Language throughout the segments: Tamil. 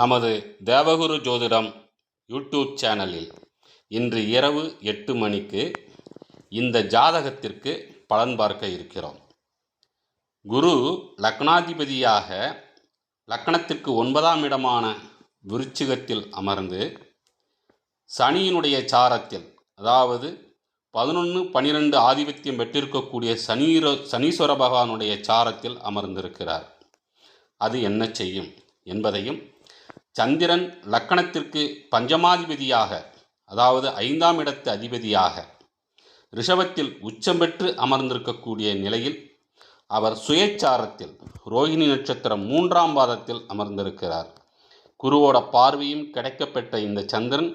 நமது தேவகுரு ஜோதிடம் யூடியூப் சேனலில் இன்று இரவு எட்டு மணிக்கு இந்த ஜாதகத்திற்கு பலன் பார்க்க இருக்கிறோம். குரு லக்னாதிபதியாக லக்னத்திற்கு ஒன்பதாம் இடமான விருச்சிகத்தில் அமர்ந்து சனியினுடைய சாரத்தில் அதாவது பதினொன்று பனிரெண்டு ஆதிபத்தியம் பெற்றிருக்கக்கூடிய சனீர சனீஸ்வர பகவானுடைய சாரத்தில் அமர்ந்திருக்கிறார். அது என்ன செய்யும் என்பதையும் சந்திரன் லக்கணத்திற்கு பஞ்சமாதிபதியாக அதாவது ஐந்தாம் இடத்து அதிபதியாக ரிஷபத்தில் உச்சம் பெற்று அமர்ந்திருக்கக்கூடிய நிலையில் அவர் சுயச்சாரத்தில் ரோஹிணி நட்சத்திரம் மூன்றாம் பாதத்தில் அமர்ந்திருக்கிறார். குருவோட பார்வையும் கிடைக்கப்பெற்ற இந்த சந்திரன்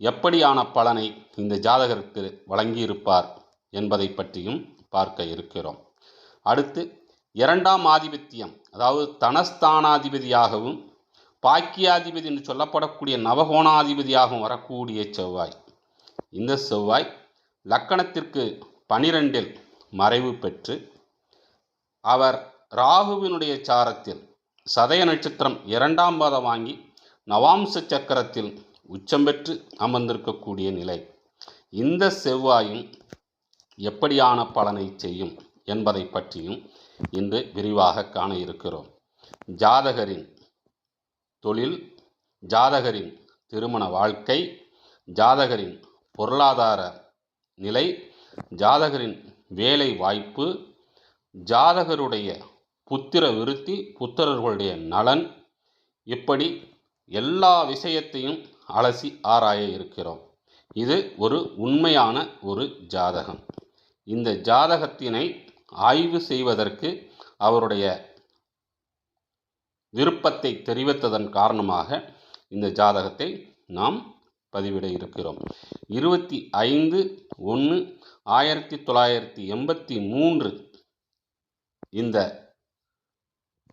எப்படியான பலனை இந்த ஜாதகருக்கு வழங்கியிருப்பார் என்பதை பற்றியும் பார்க்க இருக்கிறோம். அடுத்து இரண்டாம் ஆதிபத்தியம் அதாவது தனஸ்தானாதிபதியாகவும் பாக்கியாதிபதி என்று சொல்லப்படக்கூடிய நவகோணாதிபதியாகவும் வரக்கூடிய செவ்வாய். இந்த செவ்வாய் லக்கணத்திற்கு பனிரெண்டில் மறைவு பெற்று அவர் ராகுவினுடைய சாரத்தில் சதய நட்சத்திரம் இரண்டாம் பாதம் வாங்கி நவாம்ச சக்கரத்தில் உச்சம் பெற்று அமர்ந்திருக்கக்கூடிய நிலை. இந்த செவ்வாயும் எப்படியான பலனை செய்யும் என்பதை பற்றியும் இன்று விரிவாக காண இருக்கிறோம். ஜாதகரின் தொழில் ஜாதகரின் திருமண வாழ்க்கை ஜாதகரின் பொருளாதார நிலை ஜாதகரின் வேலை வாய்ப்பு ஜாதகருடைய புத்திர விருத்தி புத்திரர்களுடைய நலன் இப்படி எல்லா விஷயத்தையும் அலசி ஆராய இருக்கிறோம். இது ஒரு உண்மையான ஒரு ஜாதகம். இந்த ஜாதகத்தினை ஆய்வு செய்வதற்கு அவருடைய விருப்பத்தை தெரிவித்ததன் காரணமாக இந்த ஜாதகத்தை நாம் பதிவிட இருக்கிறோம். இருபத்தி ஐந்து ஒன்று ஆயிரத்தி தொள்ளாயிரத்தி எண்பத்தி மூன்று இந்த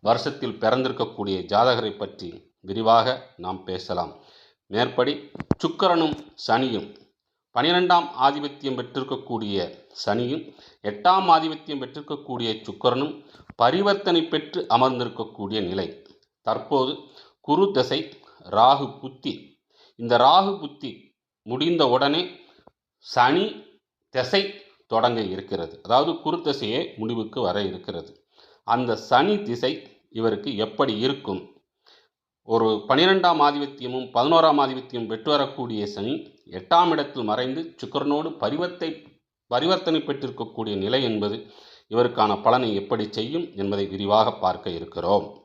வருஷத்தில் பிறந்திருக்கக்கூடிய ஜாதகரை பற்றி விரிவாக நாம் பேசலாம். மேற்படி சுக்கரனும் சனியும் பனிரெண்டாம் ஆதிபத்தியம் பெற்றிருக்கக்கூடிய சனியும் எட்டாம் ஆதிபத்தியம் பெற்றிருக்கக்கூடிய சுக்கரனும் பரிவர்த்தனை பெற்று அமர்ந்திருக்கக்கூடிய நிலை. தற்போது குரு தசை ராகு புத்தி. இந்த ராகு புத்தி முடிந்த உடனே சனி திசை தொடங்க இருக்கிறது. அதாவது குரு திசையே முடிவுக்கு வர இருக்கிறது. அந்த சனி திசை இவருக்கு எப்படி இருக்கும்? ஒரு பனிரெண்டாம் ஆதிபத்தியமும் பதினோராம் ஆதிபத்தியம் பெற்று வரக்கூடிய சனி எட்டாம் இடத்தில் மறைந்து சுக்கரனோடு பரிவர்த்தை பரிவர்த்தனை பெற்றிருக்கக்கூடிய நிலை என்பது இவருக்கான பலனை எப்படி செய்யும் என்பதை விரிவாக பார்க்க இருக்கிறோம்.